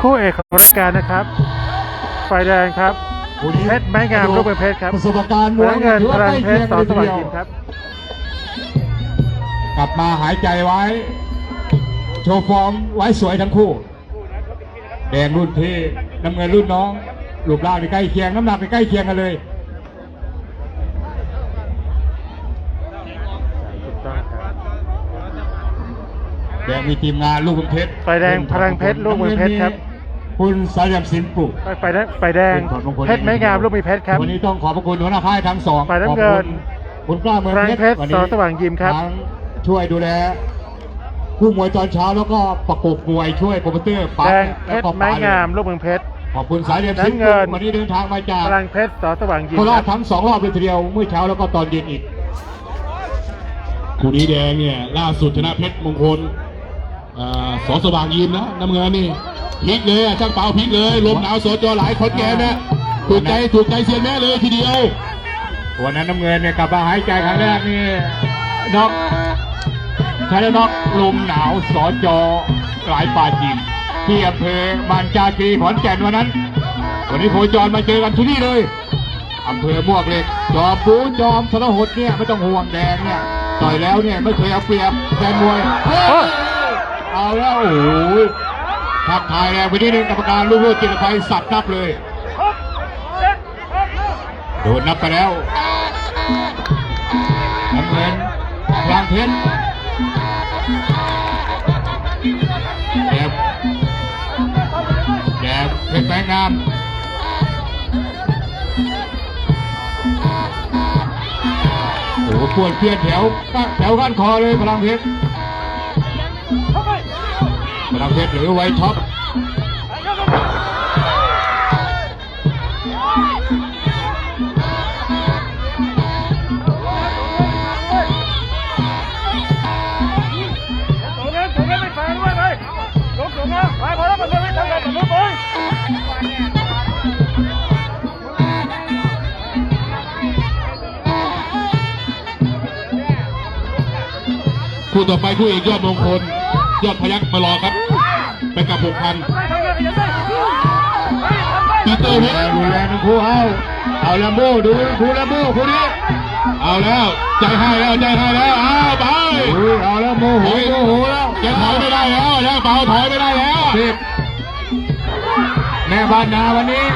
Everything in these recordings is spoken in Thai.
คู่เอกของรายการนะครับฝ่ายแดงครับคู่นี้เพชรไม้งามลูกเป็นเพชรครับประสบการณ์มวยน้ำเงินถือพว่าลังใกล้เพเคียชงรสกัอนสทีว่างเดียวยิมครับ กลับมาหายใจไว้ โชว์ฟอร์มไว้สวยทั้งคู่ แดงรุ่นพี่น้ำเงินรุ่นน้องรูปร่างนี่ใกล้เคียงน้ำหนักนี่ใกล้เคียงกันเลยถูกต้องครับแดงมีทีมงานลูกเมืองเพชรฝ่ายแดงพลังเพชรลูกเมืองเพชรครับ คุณสายัมสินปลุกฝ่ายแดงฝ่ายแดงเพชรไม้งามลูกมีเพชรครับวันนี้ต้องขอบพระคุณหัวหน้าค่ายทั้งสองฝ่ายน้ำเงินขอบคุณคุณกล้าเมืองพลังเพชรเพชรวันสนี้อสว่างยิมครับทั้งช่วยดูแลผู้มวยตอนเช้าแล้วก็ประกบมวยช่วยโปรโมเตอร์ปั๊แดงเพแล้วชก็รไม้งามลูกเมืองเพชรขอบคุณสายเรียนสินน้ำเงินวันนี้เดินทางมาจากพลังเพชรสอสว่างยิมโคครารัชบทั้งสองรอบเลยทีเดียวเมื่อเช้าแล้วก็ตอนเย็นอีกคู่นี้แดงเนี่ยล่าสุดชนะเพชรมงคลอ่าสอสว่างยิมนะน้ำเงินนี่ พลิกเลยอะช่างเปาพลิกเลยลมหนาวสจหลายคนแกนะถูกใจถูกใจเซียนแม่เลยทีเดียว วันนั้นน้ำเงินเนี่ยกลับมาหายใจครั้งแรกนี่น็อกใช้แล้วน็อกลมหนาวสอจอหลายป่าจิมที่อำเภอบานจากรีขอนแก่นวันนั้น วันนี้โคจรมาเจอกันที่นี่เลยอำเภอมวกเหล็ก จอมปูจอมสระหดเนี่ยไม่ต้องห่วงแดงเนี่ยต่อยแล้วเนี่ยไม่เคยเอาเปรียบแฟนมวยเฮ้ยเอาแล้วโอ้โห ทักทายแรงไปนิดนึงกรรมการลูกโลดจิตภัยสับนับเลย โดนนับไปแล้วน้ำเงินพลางเพชรแดงแดงเพชรแบงงามโอ้โหปวดเพี้ยนแถวแถวก้านคอเลยพลังเพชร พลังเพชรหรือไวท์ท็อปส่งเงินส่งเงินไม่ฟังด้วยไปส่งส่งเงินไปพอแล้วมันไม่ทำงานแบบนี้ไปคู่ต่อไปคู่เอกยอดมงคล ยอดพยักมารอครับ ไปกับหกพันปีเตอร์เพชรดูแลทั้งคู่เอาเอาลัมโบ้ดูดูลัมโบ้คู่นี้เอาแล้วใจให้แล้วใจให้แล้วอ้าวไปเอาแล้วโมโหโมโหแล้วจะถอยไม่ได้แล้วช่างเปาถอยไม่ได้แล้วสิบแม่บ้านนาวันนี้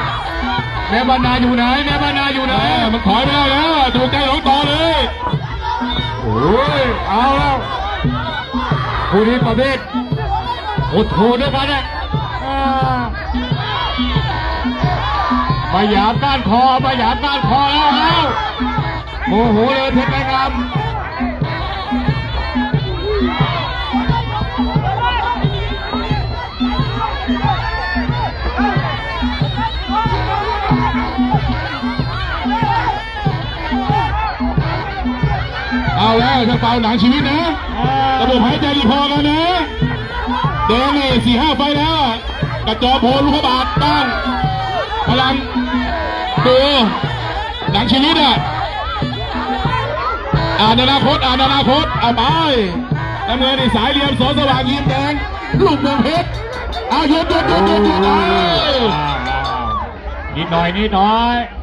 แม่บ้านนาอยู่ไหนแม่บ้านนาอยู่ไหนมันถอยไม่ได้แล้วถูกใจหลงต่อเลยโอ้ยเอาแล้ว คู่นี้ประเภทโอ้โหด้วยกันนะอ่ามายามก้านคอพยายามก้านคอแล้วแล้วโมโหเลยเพชรไม้งาม แล้วช่างเปาหนังชีวิตนะระบบหายใจดีพอกันนะแดงนี่สี่ห้าไฟแล้วอะกระจอโพลูกพระบาทตั้งพลังดูหนังชีวิตอะอ่านอนาคตอ่านอนาคตเอาไปน้ำเงินนี่สายเหลี่ยมสอสว่างยิ้มแดงลูกเมืองเพชรเอาหยุดหยุดหยุดหยุดหยุดเอานิดหน่อยนิดหน่อยแด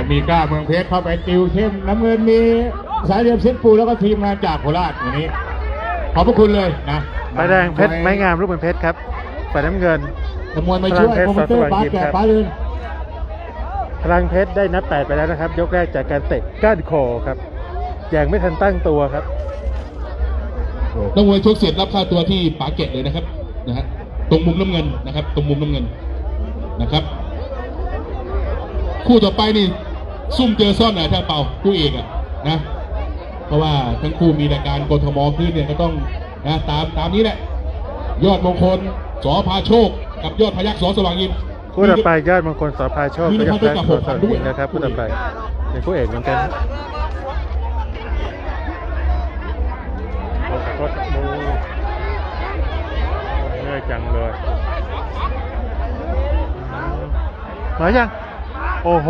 งมีกล้าเมืองเพชรเข้าไปติวเข้มน้ำเงินมีสายเรียมเซนปูแล้วก็ทีมงานจากโคราชวันนี้ ขอบพระคุณเลยนะฝ่ายแดงเพชรไม้งามลูกเป็นเพชรครับฝ่ายน้ำเงินขโมยมาช่วยพลังเพชรโปรโมเตอร์สวับาสสดิ์แกะครับป้าเดินพลังเพชรได้นับแปดไปแล้วนะครับ ยกแรกจากการเตะก้านคอครับยังไม่ทันตั้งตัวครับต้องมวยชกเสร็จรับค่าตัวที่ปาเกตเลยนะครับนะฮะตรงมุมน้ำเงินนะครับ ตรงมุมน้ำเงินนะครับ คู่ต่อไปนี่ ซุ่มเจอซ่อนหน่อยทางเป่าคู่เอกอะนะ เพราะว่าทั้งคู่มีรายการกทมขึ้นเนี่ยก็ต้องนะตามตามนี้แหละ ยอดมงคลสอพาโชค กับยอดพยักสอสว่างยินคู่ต่อไปยอดมงคลสอพาโชคมีก็นยัภังสแพ้ด้วยกับหกพันด้วยสอสยินนะครับคู่ต่อไปเป็นคู่เอกเหมือนกันรถดูเหนื่อยจังเลย มายัง โอ้โห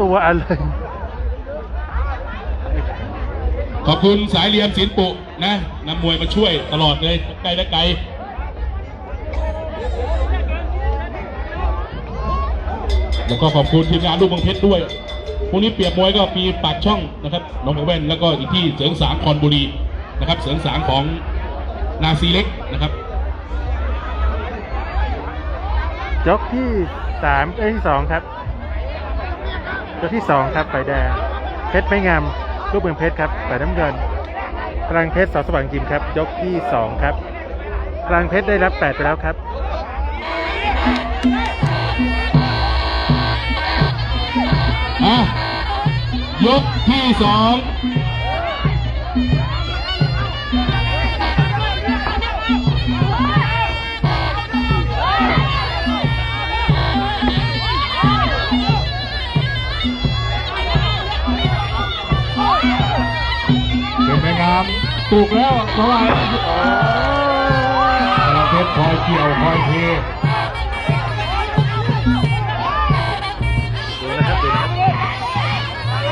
ตัวอะไร ขอบคุณสายเรียมศิลปุนะนำมวยมาช่วยตลอดเลยไกลและไกลแล้วก็ขอบคุณทีมงานลูกบางเพชรด้วย พวกนี้เปรียบมวยก็มีปากช่องนะครับน้องหมูแว่นแล้วก็อีกที่เสริงสางคอนบุรีนะครับ เสริงสางของนาซีเล็กนะครับยกที่สามเอ้ยที่สองครับ ยกที่สองครับไฟแดง เพชรไม่งามลูกเมืองเพชรครับฝ่ายน้ำเงินพลังเพชรสอสว่างยิมครับ ยกที่สองครับพลังเพชรได้รับแปดไปแล้วครับอะยกที่สอง ถูกแล้วเพราะว่าเราเพชรคอยเกี่ยวคอยเทดูนะครับดูนะครับ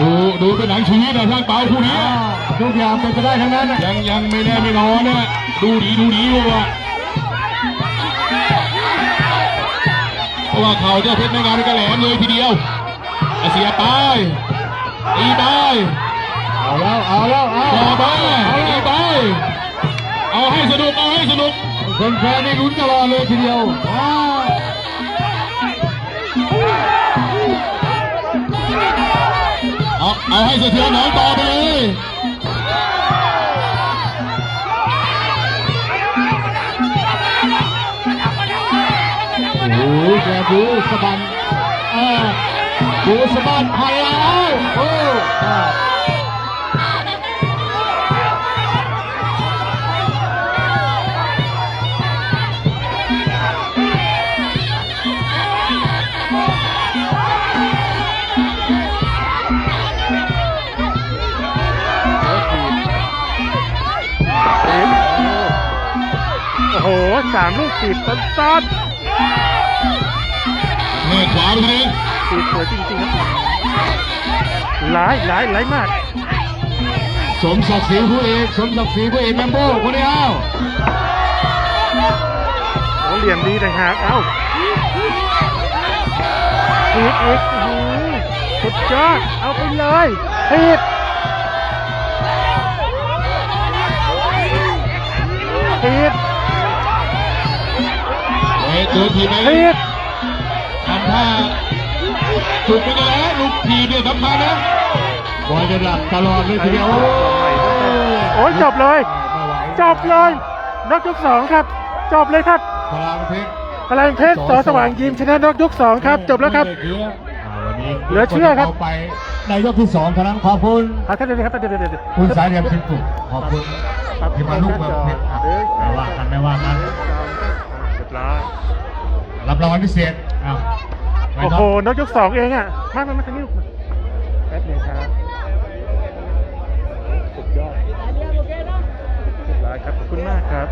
ดูดูเป็นหนังชีวิตนะท่านเปาคู่นี้ทุกอย่างเป็นไปได้ทั้งนั้นนะยังยังไม่แน่ไม่นอนนะ ดูดีดูดีอยู่อะเพราะว่าเขาเจ้าเพชรในงานนี่ก็แหลมเลยทีเดียวเอาเสียไปตีไปเอาแล้วเอาแล้วเอาต่อไปตีไปเอาให้สนุกเอาให้สนุกคนแพ้นี่ลุ้นตลอดเลยทีเดียวว้าวเอาเอาให้สะเทือนหนองต่อไปเลย โอ้โหแกบูสบันเออบูสบันหันหลังโอ้อ่าโอ้โหสามลูกสีบซ้อน เมื่อขวาไปทีนึงๆสีบสวยจริงๆครับหลายหลายหลายมาก สมศักดิ์ศรีผู้เอกสมศักดิ์ศรีผู้เอกแมมโบ้คนนี้เอาโอ้เหลี่ยมดีต่างหากเอ้าอีกอีกอื้อหือสุดยอดเอาไปเลยผิดผิดเฮ้ยเดินทีไหม ผิดทำท่าถูกไปกันแล้วลูกทีเนี่ยสำคัญนะบอยจะหลับตลอดเลยทีเดียวโอ้ยจบเลยไม่ไหวจบเลยนกยกสองครับ จบเลยครับพลังเพชรพลังเพชรสอสว่างยิมชนะนกยกสองครับ จบแล้วครับวันนี้เหลือเชื่อครับาไปในยกที่สองเท่านั้นขอบคุณเอาท่านเดียวครับท่านเดียวเดี๋ยวเดี๋ยวคุณสายเรียมชินปุกขอบคุณครับที่มาลูกเมืองเพชรครับไม่ว่ากันไม่ว่ากันเรียบร้อยรับรางวัลพิเศษอ้าวไป โอ้ต่โหนกยกสองเองอะมามามาทางนี้ลูกมาแป๊บเดียวครับสุดยอดเรียบร้อยครับขอบคุณมากครับ